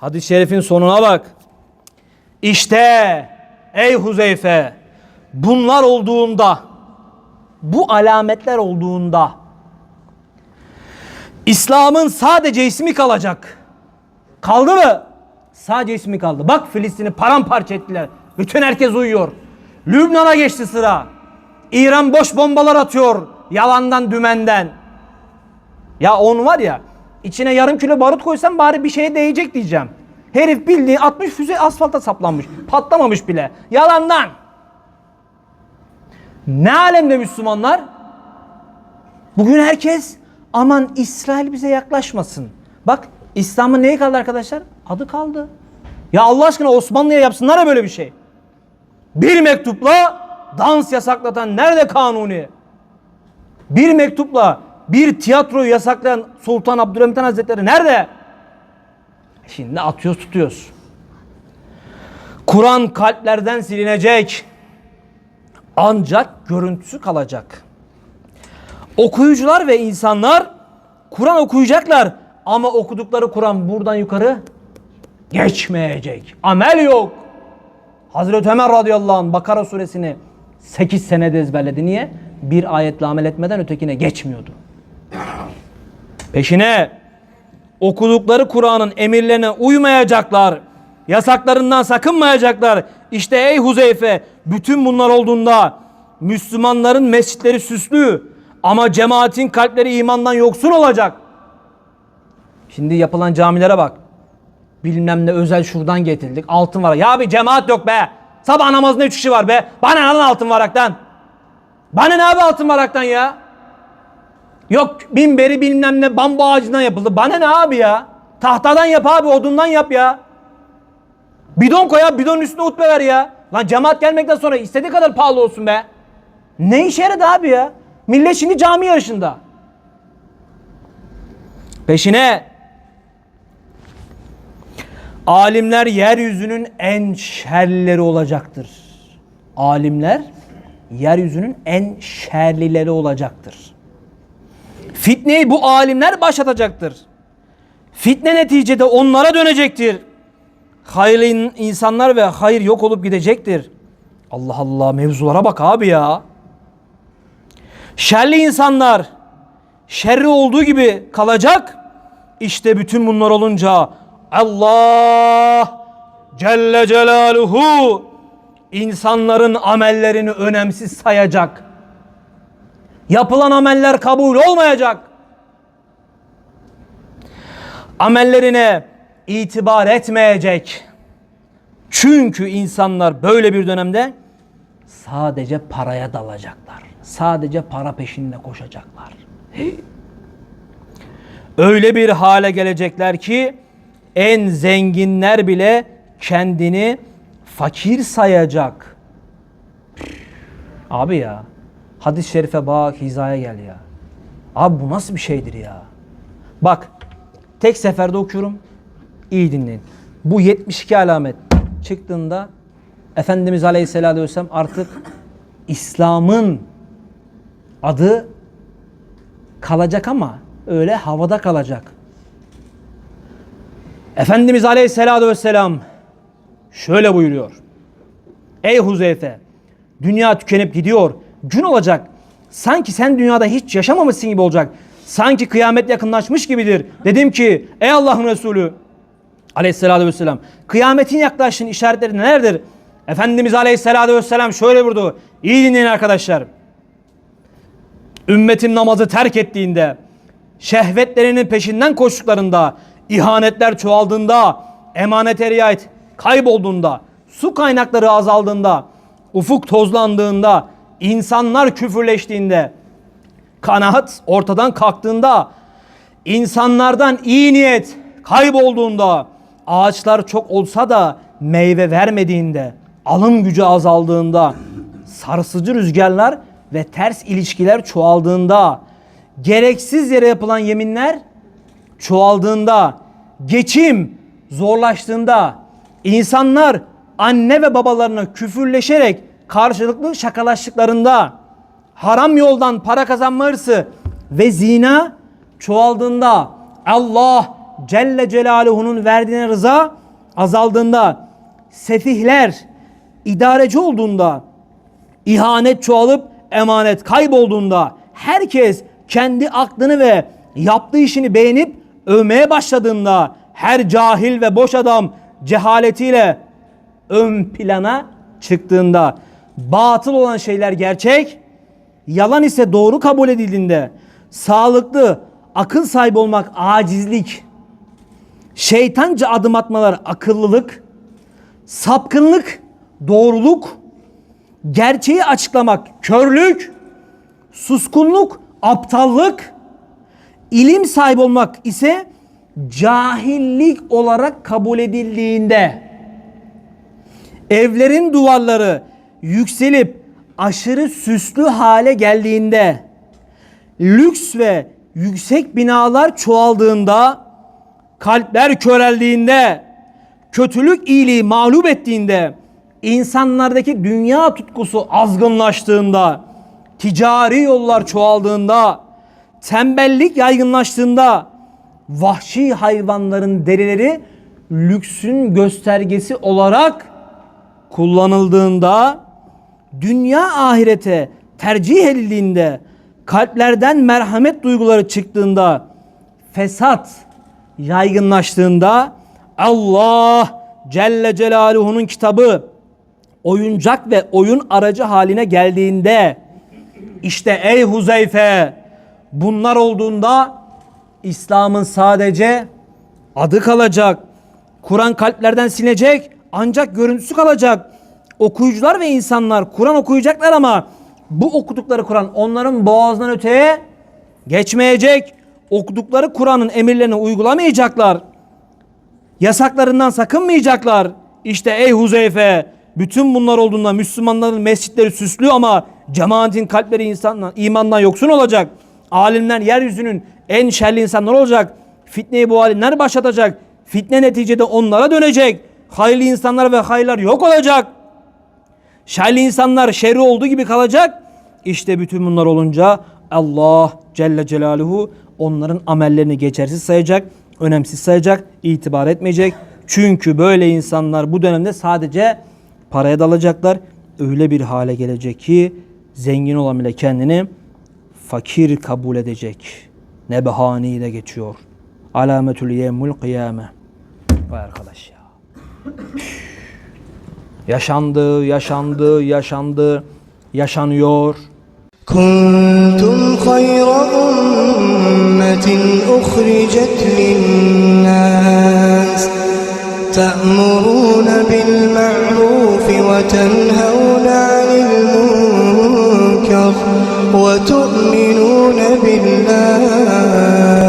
Hadis-i şerifin sonuna bak. İşte ey Huzeyfe bunlar olduğunda bu alametler olduğunda İslam'ın sadece ismi kalacak. Kaldı mı? Sadece ismi kaldı. Bak Filistin'i paramparça ettiler. Bütün herkes uyuyor. Lübnan'a geçti sıra. İran boş bombalar atıyor. Yalandan dümenden. Ya onu var ya içine yarım kilo barut koysam bari bir şeye değecek diyeceğim. Herif bildiğin 60 füze asfalta saplanmış. Patlamamış bile. Yalandan. Ne alemde Müslümanlar? Bugün herkes aman İsrail bize yaklaşmasın. Bak İslam'ın neyi kaldı arkadaşlar? Adı kaldı. Ya Allah aşkına Osmanlı'ya yapsınlar ya böyle bir şey. Bir mektupla dans yasaklatan nerede kanuni? Bir mektupla bir tiyatroyu yasaklayan Sultan Abdülhamit Han Hazretleri nerede? Şimdi atıyoruz tutuyoruz. Kur'an kalplerden silinecek. Ancak görüntüsü kalacak. Okuyucular ve insanlar Kur'an okuyacaklar ama okudukları Kur'an buradan yukarı geçmeyecek. Amel yok. Hazreti Ömer radıyallahu anh Bakara suresini 8 senede ezberledi. Niye? Bir ayetle amel etmeden ötekine geçmiyordu. Peşine okudukları Kur'an'ın emirlerine uymayacaklar. Yasaklarından sakınmayacaklar. İşte ey Huzeyfe bütün bunlar olduğunda Müslümanların mescitleri süslü ama cemaatin kalpleri imandan yoksun olacak. Şimdi yapılan camilere bak. Bilmem ne özel şuradan getirdik. Altın var. Ya bir cemaat yok be. Sabah namazında üç kişi var be. Bana ne lan altın varaktan? Bana ne abi altın varaktan ya? Yok binberi bilmem ne bambu ağacından yapıldı. Bana ne abi ya? Tahtadan yap abi odundan yap ya. Bidon koy abi bidonun üstüne hutbe ver ya. Lan cemaat gelmekten sonra istediği kadar pahalı olsun be. Ne işe yaradı abi ya? Millet şimdi cami yarışında. Peşine alimler yeryüzünün en şerlileri olacaktır. Alimler yeryüzünün en şerlileri olacaktır. Fitneyi bu alimler başlatacaktır. Fitne neticede onlara dönecektir. Hayırlı in- insanlar ve hayır yok olup gidecektir. Allah Allah mevzulara bak abi ya. Şerli insanlar şerri olduğu gibi kalacak. İşte bütün bunlar olunca Allah Celle Celaluhu insanların amellerini önemsiz sayacak. Yapılan ameller kabul olmayacak. Amellerine itibar etmeyecek. Çünkü insanlar böyle bir dönemde sadece paraya dalacaklar. Sadece para peşinde koşacaklar. Öyle bir hale gelecekler ki en zenginler bile kendini fakir sayacak. Abi ya hadis-i şerife bak hizaya gel ya. Abi bu nasıl bir şeydir ya? Bak tek seferde okuyorum. İyi dinleyin. Bu 72 alamet çıktığında Efendimiz Aleyhisselatü Vesselam artık İslam'ın adı kalacak ama öyle havada kalacak. Efendimiz Aleyhisselatü Vesselam şöyle buyuruyor. Ey Huzeyfe dünya tükenip gidiyor. Gün olacak. Sanki sen dünyada hiç yaşamamışsın gibi olacak. Sanki kıyamet yakınlaşmış gibidir. Dedim ki ey Allah'ın Resulü Aleyhisselatü Vesselam kıyametin yaklaştığının işaretleri nelerdir? Efendimiz Aleyhisselatü Vesselam şöyle vurdu. İyi dinleyin arkadaşlar. Ümmetim namazı terk ettiğinde, şehvetlerinin peşinden koştuklarında, ihanetler çoğaldığında, emanete riayet kaybolduğunda, su kaynakları azaldığında, ufuk tozlandığında, insanlar küfürleştiğinde, kanaat ortadan kalktığında, insanlardan iyi niyet kaybolduğunda, ağaçlar çok olsa da meyve vermediğinde, alım gücü azaldığında, sarsıcı rüzgarlar ve ters ilişkiler çoğaldığında, gereksiz yere yapılan yeminler çoğaldığında, geçim zorlaştığında, insanlar anne ve babalarına küfürleşerek karşılıklı şakalaştıklarında, haram yoldan para kazanma hırsı ve zina çoğaldığında Allah Celle Celaluhu'nun verdiğine rıza azaldığında, sefihler idareci olduğunda, ihanet çoğalıp emanet kaybolduğunda, herkes kendi aklını ve yaptığı işini beğenip övmeye başladığında, her cahil ve boş adam cehaletiyle ön plana çıktığında, batıl olan şeyler gerçek, yalan ise doğru kabul edildiğinde, sağlıklı, akıl sahibi olmak acizlik, şeytanca adım atmalar akıllılık, sapkınlık, doğruluk, gerçeği açıklamak körlük, suskunluk, aptallık, ilim sahibi olmak ise cahillik olarak kabul edildiğinde evlerin duvarları yükselip aşırı süslü hale geldiğinde lüks ve yüksek binalar çoğaldığında kalpler köreldiğinde kötülük iyiliği mağlup ettiğinde insanlardaki dünya tutkusu azgınlaştığında ticari yollar çoğaldığında tembellik yaygınlaştığında vahşi hayvanların derileri lüksün göstergesi olarak kullanıldığında dünya ahirete tercih edildiğinde kalplerden merhamet duyguları çıktığında fesat yaygınlaştığında Allah Celle Celaluhu'nun kitabı oyuncak ve oyun aracı haline geldiğinde işte ey Huzeyfe bunlar olduğunda İslam'ın sadece adı kalacak. Kur'an kalplerden silinecek ancak görüntüsü kalacak. Okuyucular ve insanlar Kur'an okuyacaklar ama bu okudukları Kur'an onların boğazından öteye geçmeyecek. Okudukları Kur'an'ın emirlerini uygulamayacaklar. Yasaklarından sakınmayacaklar. İşte ey Huzeyfe bütün bunlar olduğunda Müslümanların mescitleri süslü ama cemaatin kalpleri insandan, imandan yoksun olacak. Alimler yeryüzünün en şerli insanlar olacak. Fitneyi bu alimler başlatacak. Fitne neticede onlara dönecek. Hayırlı insanlar ve hayırlar yok olacak. Şerli insanlar şerri olduğu gibi kalacak. İşte bütün bunlar olunca Allah Celle Celaluhu onların amellerini geçersiz sayacak, önemsiz sayacak, itibar etmeyecek. Çünkü böyle insanlar bu dönemde sadece paraya dalacaklar. Öyle bir hale gelecek ki zengin olan bile kendini fakir kabul edecek. Nebehani de geçiyor. Alametül yemul kıyame. Vay arkadaş ya. Yaşandı, yaşandı, yaşandı, yaşanıyor. Kuntum hayra ummetin uhricet linnas تأمرون بالمعروف وتنهون عن المنكر وتؤمنون بالله